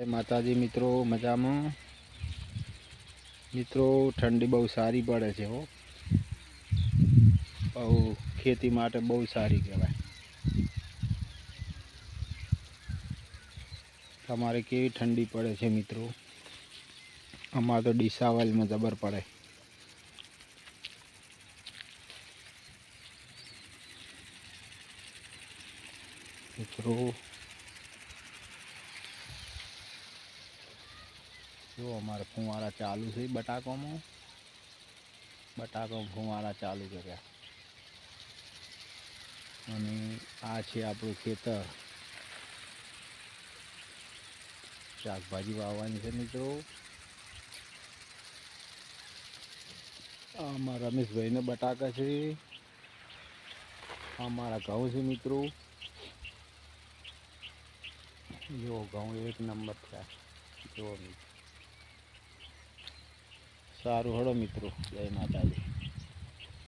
માતાજી મિત્રો, મજામાં? મિત્રો, ઠંડી બહુ સારી પડે છે હો. બહુ ખેતી માટે બહુ સારી કહેવાય. તમારે કેવી ઠંડી પડે છે મિત્રો? અમારે તો ડીસાવાલમાં જબર પડે. મિત્રો જો અમારે ફુવારા ચાલુ છે બટાકામાં. બટાકો ફુવારા ચાલુ કર્યા. અને આ છે આપણું ખેતર. શાકભાજી વાવવાની છે મિત્રો. આ અમારા રમેશભાઈને બટાકા છે. આ અમારા ઘઉં છે મિત્રો. જો ઘઉં એક નંબર થયા જો મિત્રો. સારું હળો મિત્રો. જય માતાજી.